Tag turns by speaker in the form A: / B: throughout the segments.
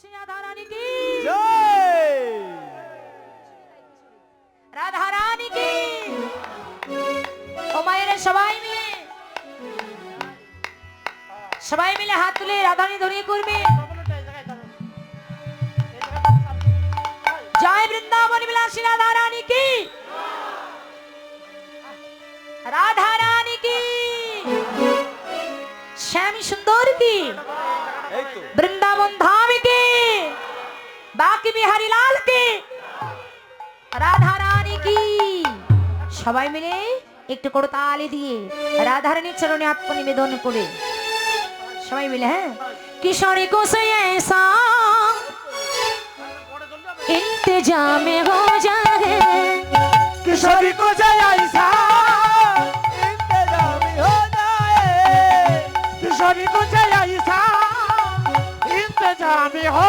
A: শ্রী রাধা কি রাধা রানী কি ও মায়েরা সবাই মিলে। সবাই মিলে হাত তুলে রাধারানী ধরিয়ে করবে। জয় বৃন্দাবন বিলাসী রাধা রানী কি রাধা রানী কি শ্যামী সুন্দর কি কি বিহারি লাল কি? রাধা রানী কি? সবাই মিলে একটু করে তালি দিয়ে রাধারানীর চরণে আত্মনিবেদন করে। সবাই মিলে হ্যাঁ? কিশোরী কোসে ইন্তজামে হো
B: যা হে কিশোরী কোসে আইসা, ইন্তজামে হো যা হে কিশোরী কোসে আইসা, ইন্তজামে হো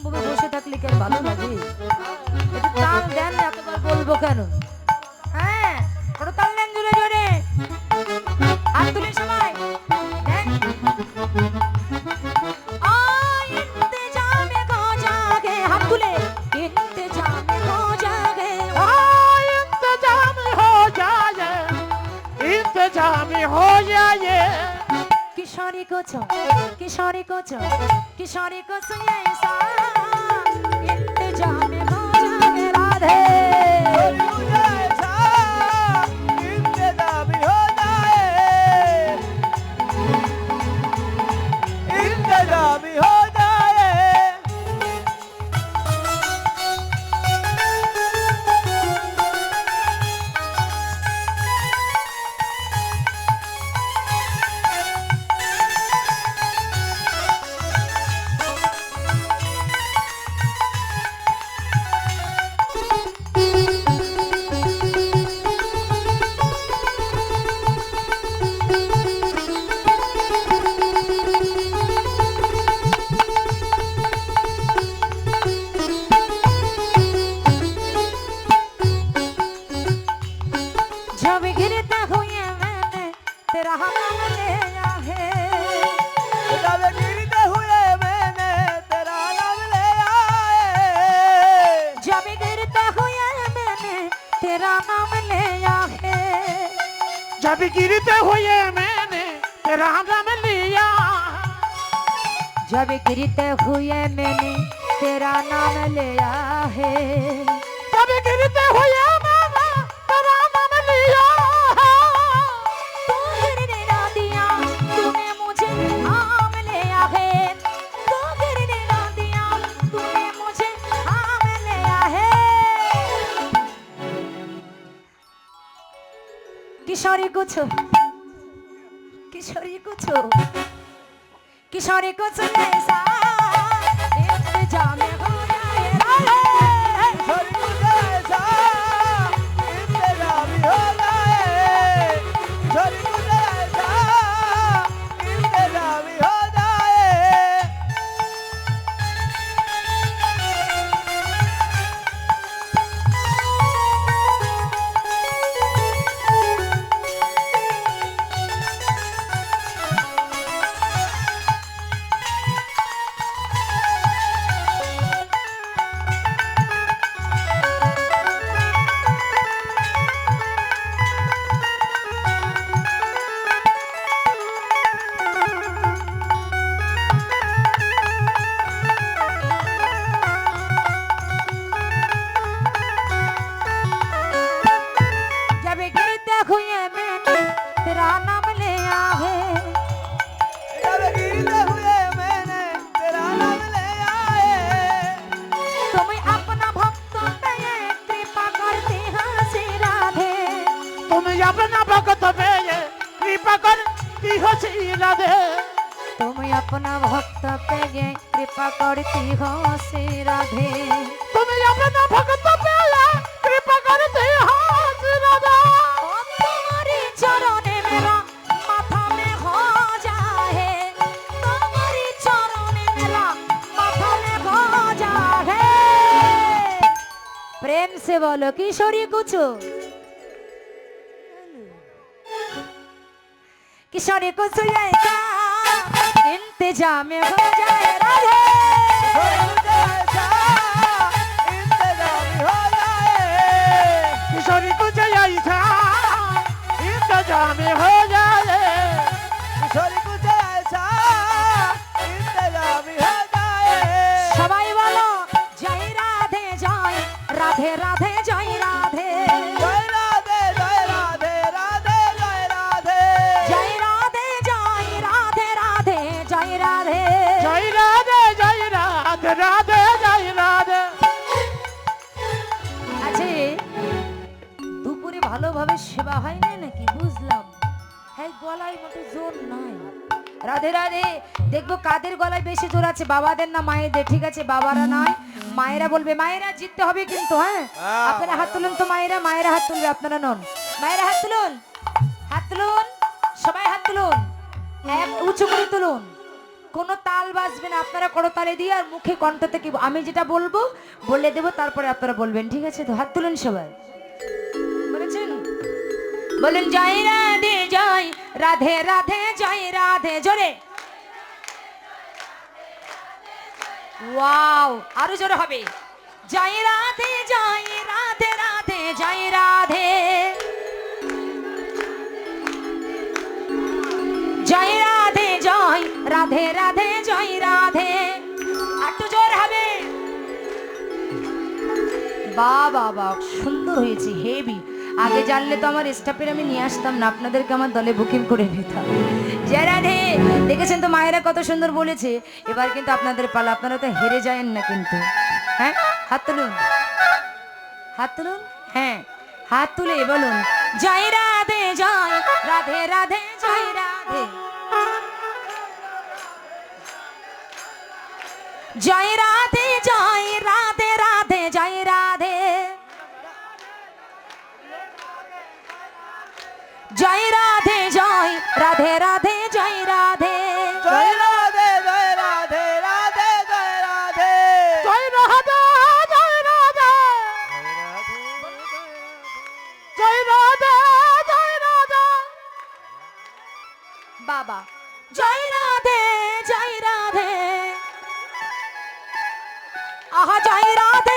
A: ভাবে বসে থাকলে কি আর ভালো লাগে একটু তাল দেন না এতবার বলবো কেন হ্যাঁ কোনো তাল দেন জোরে জোরে হাত তুলে সবাই দেন আ, ইন্তেজামে গো জাগে, হাত তুলে ইন্তেজামে গো জাগে।
B: हाँ, इंतजाम हो जाए इंतजाम हो जाए
A: किशोरी को छो किशोरी को छो किशोरी को सुनिए ऐसा राधे तेरा नाम लिया है
B: जब गिरते हुए मैंने तेरा नाम लिया है
A: जब गिरता हुए मैंने तेरा नाम लिया है
B: जब गिरते हुए मैंने तेरा नाम लिया
A: जब गिरते हुए मैंने तेरा नाम लिया है
B: जब गिरते हुए কিশোরী গুছো কিশোরী গুছো কিশোরী গুছো নেই সা এক জামে হো
A: তুমি আপনা ভক্ত পেয়ে কৃপা করতি হো রাধে।
B: তুমি
A: আপনা ভক্ত পেয়ে কৃপা করতি প্রেম সে বলো কিশোরী কুচু। किशोरी को इंतजाम हो जाए राधे
B: किशोरी को जाएगा इंतजाम हो जाए किशोरी को राधे
A: राधे राधे ভালোভাবে সেবা হয় না নাকি? বুঝলাম। হ্যাঁ গলায় মোটে জোর নাই। রাধে রাধে দেখব কাদের গলায় বেশি জোর আছে বাবাদের না মায়েদের? ঠিক আছে বাবারা নয় মায়েরা বলবে মায়েরা জিততে হবে কিন্তু হ্যাঁ? আপনারা হাত তুলুন তো মায়েরা মায়েরা হাত তুলবে আপনারা নন। মায়েরা হাত তুলুন হাত তুলুন সবাই হাত তুলুন এক উঁচু করে তুলুন। কোনো তাল বাজবে না আপনারা কোনো তালে দিয়ে আর মুখে কণ্ঠ থেকে আমি যেটা বলব বলে দেবো তারপরে আপনারা বলবেন ঠিক আছে? তো হাত তুলুন সবাই। বলেন, জয় রাধে জয়, রাধে রাধে, জয়, রাধে, জোরে। ওয়াও, আরও জোরে হবে। জয় রাধে জয়, রাধে রাধে, জয় রাধে। জয় রাধে জয়, রাধে রাধে, জয়, রাধে। একটু জোর হবে। বা বাবা সুন্দর হয়েছে, হেভি। আগে জানলে তো আমার স্টাফের আমি নিয়ে আসতাম না, আপনাদেরকে আমার দলে বুকিং করে নিতাম জয় রাধে! দেখেছেন তো মায়েরা কত সুন্দর বলেছে, এবার কিন্তু আপনাদের পালা, আপনারা তো হেরে যায়েন না কিন্তু। হ্যাঁ? হাত তুলুন। হাত তুলুন? হ্যাঁ। হাত তুলে বলুন, জয় রাধে জয় রাধে রাধে, জয় রাধে। জয় রাধে! বাবা। জয় রাধে জয় রাধে। আহা জয় রাধে।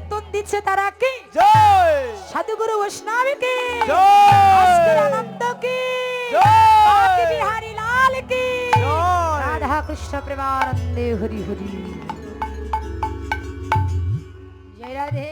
A: কীর্তন দিচ্ছে তারা কি? সাধুগুরু বৈষ্ণব কি আনন্দ কি বিহারী লাল কি রাধা কৃষ্ণ প্রেমানন্দে হরি হরি। জয় রাধে।